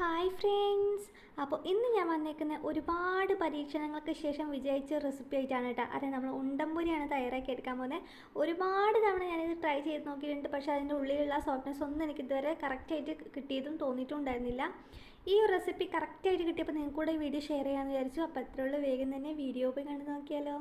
Hi friends അപ്പോൾ ഇന്ന് ഞാൻ വന്നേക്കുന്ന ഒരുപാട് പരീക്ഷണങ്ങൾക്ക് ശേഷം വിജയിച്ച റെസിപ്പി ആയിട്ടാണ് കേട്ടോ. അതെ നമ്മൾ ഉണ്ടംപൊരിയാണ് തയ്യാറാക്കി എടുക്കാൻ പോകുന്നത് ഒരുപാട് തവണ ഞാനിത് ട്രൈ ചെയ്ത് നോക്കിയിട്ടുണ്ട്. പക്ഷേ അതിന്റെ ഉള്ളിലുള്ള സോഫ്റ്റ്നെസ് ഒന്നും എനിക്ക് ഇതുവരെ കറക്റ്റായിട്ട് കിട്ടിയതും തോന്നിയിട്ടും ഉണ്ടായിരുന്നില്ല ഈ റെസിപ്പി കറക്റ്റായിട്ട് കിട്ടിയപ്പോൾ നിങ്ങൾക്ക് കൂടെ ഈ വീഡിയോ ഷെയർ ചെയ്യാമെന്ന് വിചാരിച്ചു. അപ്പോൾ അത്രയുള്ള വേഗം തന്നെ വീഡിയോ പോയി കണ്ടു നോക്കിയാലോ.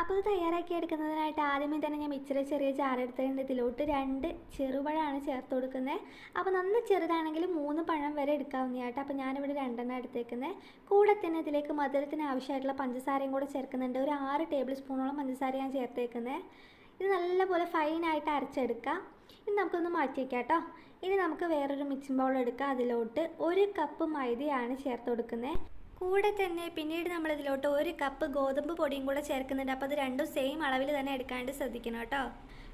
അപ്പോൾ ഇത് തയ്യാറാക്കി എടുക്കുന്നതിനായിട്ട് ആദ്യമേ തന്നെ ഞാൻ ഇച്ചിരി ചെറിയ ചാറെടുത്തിട്ടുണ്ട് ഇതിലോട്ട് രണ്ട് ചെറുപഴമാണ് ചേർത്ത് കൊടുക്കുന്നത് അപ്പോൾ നന്ന് ചെറുതാണെങ്കിൽ മൂന്ന് പഴം വരെ എടുക്കാവുന്നതായിട്ട് അപ്പോൾ ഞാനിവിടെ രണ്ടെണ്ണം എടുത്തേക്കുന്നത് കൂടെ തന്നെ ഇതിലേക്ക് മധുരത്തിന് ആവശ്യമായിട്ടുള്ള പഞ്ചസാരയും കൂടെ ചേർക്കുന്നുണ്ട്. ഒരു ആറ് ടേബിൾ സ്പൂണോളം പഞ്ചസാര ഞാൻ ചേർത്തേക്കുന്നത് ഇത് നല്ലപോലെ ഫൈനായിട്ട് അരച്ചെടുക്കാം. ഇനി നമുക്കൊന്ന് മാറ്റി വയ്ക്കാം കേട്ടോ. ഇനി നമുക്ക് വേറൊരു മിക്സിംഗ് ബൗൾ എടുക്കാം. അതിലോട്ട് ഒരു കപ്പ് മൈദയാണ് ചേർത്ത് കൊടുക്കുന്നത് കൂടെ തന്നെ പിന്നീട് നമ്മൾ ഇതിലോട്ട് ഒരു കപ്പ് ഗോതമ്പ് പൊടിയും കൂടെ ചേർക്കുന്നുണ്ട്. അപ്പോൾ അത് രണ്ടും സെയിം അളവിൽ തന്നെ എടുക്കാണ്ട് ശ്രദ്ധിക്കണം കേട്ടോ.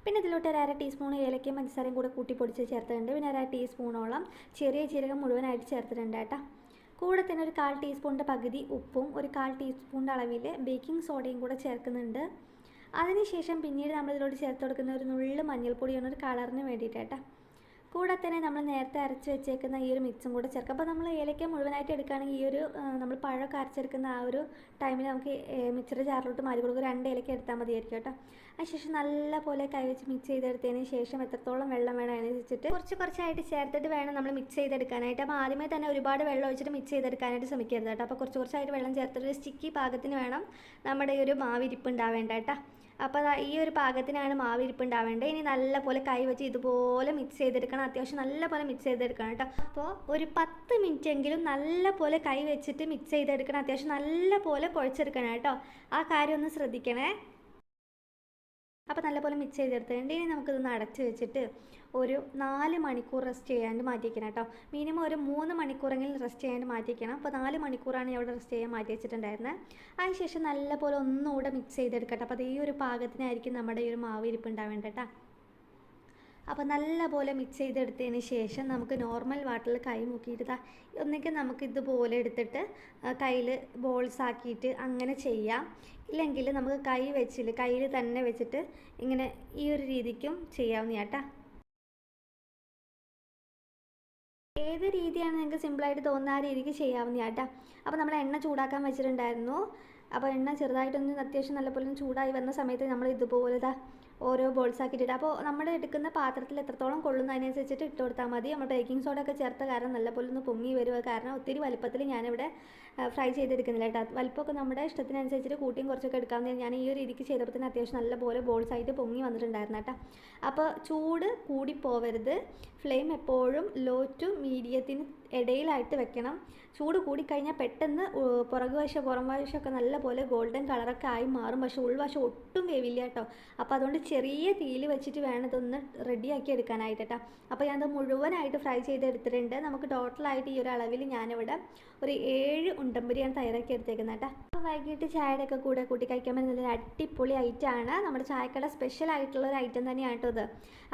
പിന്നെ ഇതിലോട്ട് ഒരു അര ടീസ്പൂൺ ഏലക്കയും പഞ്ചസാരയും കൂടെ കൂട്ടി പൊടിച്ച് ചേർത്തിട്ടുണ്ട്. പിന്നെ അര ടീസ്പൂണോളം ചെറിയ ജീരകം മുഴുവനായിട്ട് ചേർത്തിട്ടുണ്ട് കേട്ടോ. കൂടെ തന്നെ ഒരു കാൽ ടീസ്പൂണിന്റെ പകുതി ഉപ്പും ഒരു കാൽ ടീസ്പൂണിന്റെ അളവിൽ ബേക്കിംഗ് സോഡയും കൂടെ ചേർക്കുന്നുണ്ട്. അതിനുശേഷം പിന്നീട് നമ്മളിതിലോട്ട് ചേർത്ത് കൊടുക്കുന്ന ഒരു നുള്ളു മഞ്ഞൾപ്പൊടിയാണ് ഒരു കളറിന് വേണ്ടിയിട്ട് കേട്ടോ. കൂടെ തന്നെ നമ്മൾ നേരത്തെ അരച്ച് വെച്ചേക്കുന്ന ഈ ഒരു മിക്സും കൂടെ ചേർക്കാം. അപ്പോൾ നമ്മൾ ഏലക്ക മുഴുവനായിട്ട് എടുക്കുകയാണെങ്കിൽ ഈ ഒരു നമ്മൾ പഴമൊക്കെ അരച്ചെടുക്കുന്ന ആ ഒരു ടൈമിൽ നമുക്ക് മിക്സറ് ചാറിലോട്ട് മാറി കൊടുക്കും രണ്ട് ഏലക്ക എടുത്താൽ മതിയായിരിക്കും കേട്ടോ. അതിനുശേഷം നല്ല പോലെ കൈവച്ച് മിക്സ് ചെയ്തെടുത്തതിന് ശേഷം എത്രത്തോളം വെള്ളം വേണം അനുസരിച്ചിട്ട് കുറച്ച് കുറച്ചായിട്ട് ചേർത്തിട്ട് വേണം നമ്മൾ മിക്സ് ചെയ്തെടുക്കാനായിട്ട്. അപ്പോൾ ആദ്യമേ തന്നെ ഒരുപാട് വെള്ളം ഒഴിച്ചിട്ട് മിക്സ് ചെയ്തെടുക്കാനായിട്ട് ശ്രമിക്കരുത് കേട്ടോ. അപ്പോൾ കുറച്ച് കുറച്ചായിട്ട് വെള്ളം ചേർത്തിട്ട് ഒരു സ്റ്റിക്കി പാകത്തിന് വേണം നമ്മുടെ ഈ ഒരു മാവിരിപ്പ് ഉണ്ടാവേണ്ട കേട്ടോ. അപ്പോൾ ഈ ഒരു പാകത്തിനാണ് മാവ് ഇരിപ്പുണ്ടാവേണ്ടത് ഇനി നല്ലപോലെ കൈ വെച്ച് ഇതുപോലെ മിക്സ് ചെയ്തെടുക്കണം. അത്യാവശ്യം നല്ലപോലെ മിക്സ് ചെയ്തെടുക്കണം കേട്ടോ. അപ്പോൾ ഒരു പത്ത് മിനിറ്റ് എങ്കിലും നല്ലപോലെ കൈ വെച്ചിട്ട് മിക്സ് ചെയ്തെടുക്കണം. അത്യാവശ്യം നല്ലപോലെ കുഴച്ചെടുക്കണം കേട്ടോ. ആ കാര്യം ഒന്ന് ശ്രദ്ധിക്കണേ. അപ്പോൾ നല്ലപോലെ മിക്സ് ചെയ്തെടുത്തിട്ടുണ്ട് ഇനി നമുക്കിതൊന്ന് അടച്ച് വെച്ചിട്ട് ഒരു നാല് മണിക്കൂർ റെസ്റ്റ് ചെയ്യാണ്ട് മാറ്റിക്കണം കേട്ടോ. മിനിമം ഒരു മൂന്ന് മണിക്കൂറെങ്കിലും റെസ്റ്റ് ചെയ്യാണ്ട് മാറ്റിക്കണം അപ്പോൾ നാല് മണിക്കൂറാണ് ഇവിടെ റെസ്റ്റ് ചെയ്യാൻ മാറ്റി വെച്ചിട്ടുണ്ടായിരുന്നത് അതിനുശേഷം നല്ലപോലെ ഒന്നുകൂടെ മിക്സ് ചെയ്തെടുക്കട്ടെ. അപ്പോൾ അത് ഈ ഒരു പാകത്തിനായിരിക്കും നമ്മുടെ ഈ ഒരു മാവ് ഇരിപ്പുണ്ടാവേണ്ടത് കേട്ടോ. അപ്പോൾ നല്ലപോലെ മിക്സ് ചെയ്തെടുത്തതിന് ശേഷം നമുക്ക് നോർമൽ വാട്ടറിൽ കൈ മുക്കിയിട്ട് ഒന്നെങ്കിൽ നമുക്ക് ഇതുപോലെ എടുത്തിട്ട് കയ്യിൽ ബോൾസ് ആക്കിയിട്ട് അങ്ങനെ ചെയ്യാം. ഇല്ലെങ്കിൽ നമുക്ക് കൈ വെച്ചിൽ കയ്യിൽ തന്നെ വെച്ചിട്ട് ഇങ്ങനെ ഈ ഒരു രീതിക്കും ചെയ്യാവുന്ന ചേട്ടാ ഏത് രീതിയാണ് നിങ്ങൾക്ക് സിമ്പിളായിട്ട് തോന്നുന്ന ആ രീതിക്ക് ചെയ്യാവുന്ന ചേട്ടാ അപ്പോൾ നമ്മൾ എണ്ണ ചൂടാക്കാൻ വെച്ചിട്ടുണ്ടായിരുന്നു. അപ്പോൾ എണ്ണ ചെറുതായിട്ടൊന്ന് അത്യാവശ്യം നല്ലപോലെ ചൂടായി വന്ന സമയത്ത് നമ്മൾ ഇതുപോലെ ഓരോ ബോൾസ് ആക്കിയിട്ടിട്ട്. അപ്പോൾ നമ്മൾ എടുക്കുന്ന പാത്രത്തിൽ എത്രത്തോളം കൊള്ളുന്നതിനനുസരിച്ചിട്ട് ഇട്ട് കൊടുത്താൽ മതി. നമ്മൾ ബേക്കിംഗ് സോഡ ഒക്കെ ചേർത്ത കാരണം നല്ലപോലെ ഒന്ന് പൊങ്ങി വരിക കാരണം ഒത്തിരി വലുപ്പത്തിൽ ഞാനിവിടെ ഫ്രൈ ചെയ്തെടുക്കുന്നില്ല കേട്ടോ. വലുപ്പമൊക്കെ നമ്മുടെ ഇഷ്ടത്തിനനുസരിച്ചിട്ട് കൂട്ടിയും കുറച്ചൊക്കെ എടുക്കാമെന്ന് ഞാൻ ഈ ഒരു രീതിക്ക് ചെയ്തപ്പോൾ തന്നെ അത്യാവശ്യം നല്ലപോലെ ബോൾസ് ആയിട്ട് പൊങ്ങി വന്നിട്ടുണ്ടായിരുന്നു കേട്ടോ. അപ്പോൾ ചൂട് കൂടിപ്പോവരുത് ഫ്ലെയിം എപ്പോഴും ലോ ടു മീഡിയത്തിന് ഇടയിലായിട്ട് വെക്കണം. ചൂട് കൂടിക്കഴിഞ്ഞാൽ പെട്ടെന്ന് പുറകുവശം പുറം വശമൊക്കെ നല്ലപോലെ ഗോൾഡൻ കളറൊക്കെ ആയി മാറും. പക്ഷേ ഉൾവശം ഒട്ടും വേവില്ല കേട്ടോ. അപ്പോൾ അതുകൊണ്ട് ചെറിയ തീയിൽ വെച്ചിട്ട് വേണം ഇതൊന്ന് റെഡിയാക്കി എടുക്കാനായിട്ട് കേട്ടോ അപ്പോൾ ഞാനത് മുഴുവനായിട്ട് ഫ്രൈ ചെയ്തെടുത്തിട്ടുണ്ട്. നമുക്ക് ടോട്ടലായിട്ട് ഈ ഒരു അളവിൽ ഞാനിവിടെ ഒരു ഏഴ് ഉണ്ടമ്പരിയാണ് തയ്യാറാക്കി എടുത്തേക്കുന്നത് കേട്ടോ വൈകിട്ട് ചായയുടെ ഒക്കെ കൂടെ കൂട്ടി കഴിക്കാൻ പറ്റുന്ന അടിപൊളി ഐറ്റമാണ് നമ്മുടെ ചായക്കട സ്പെഷ്യൽ ആയിട്ടുള്ള ഒരു ഐറ്റം തന്നെയാണ് കേട്ടോ ഇത്.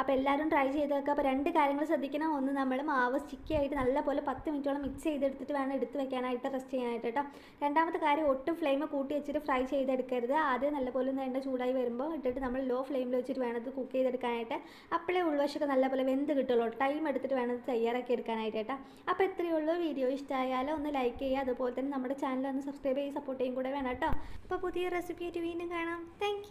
അപ്പോൾ എല്ലാവരും ട്രൈ ചെയ്ത് വെക്കുക അപ്പോൾ രണ്ട് കാര്യങ്ങൾ ശ്രദ്ധിക്കണം. ഒന്ന് നമ്മൾ മാവ് സ്റ്റിക്കി ആയിട്ട് നല്ലപോലെ പത്ത് മിനിറ്റോളം മിക്സ് ചെയ്തെടുത്തിട്ട് വേണം എടുത്ത് വെക്കാനായിട്ട് റെസ്റ്റ് ചെയ്യാനായിട്ട് കേട്ടോ. രണ്ടാമത്തെ കാര്യം ഒട്ടും ഫ്ലെയിം കൂട്ടി വെച്ചിട്ട് ഫ്രൈ ചെയ്തെടുക്കരുത്. ആദ്യം നല്ലപോലെ ഒന്ന് എണ്ണ ചൂടായി വരുമ്പോൾ ഇട്ടിട്ട് നമ്മൾ ലോ ഫ്ലെയിമിൽ വെച്ചിട്ട് വേണം ഇത് കുക്ക് ചെയ്തെടുക്കാനായിട്ട്. അപ്പോഴേ ഉൾവശമൊക്കെ നല്ലപോലെ വെന്ത് കിട്ടുള്ളൂ. ടൈം എടുത്തിട്ട് വേണം ഇത് തയ്യാറാക്കി എടുക്കാനായിട്ട് കേട്ടോ. അപ്പോൾ ഇത്രയേ ഉള്ളൂ. വീഡിയോ ഇഷ്ടമായാലും ഒന്ന് ലൈക്ക് ചെയ്യുക. അതുപോലെ തന്നെ നമ്മുടെ ചാനൽ ഒന്ന് സബ്സ്ക്രൈബ് ചെയ്ത് സപ്പോർട്ട് ചെയ്യും കൂടെ വേണം കേട്ടോ. അപ്പോൾ പുതിയ റെസിപ്പി ആയിട്ട് വീണ്ടും കാണാം. താങ്ക്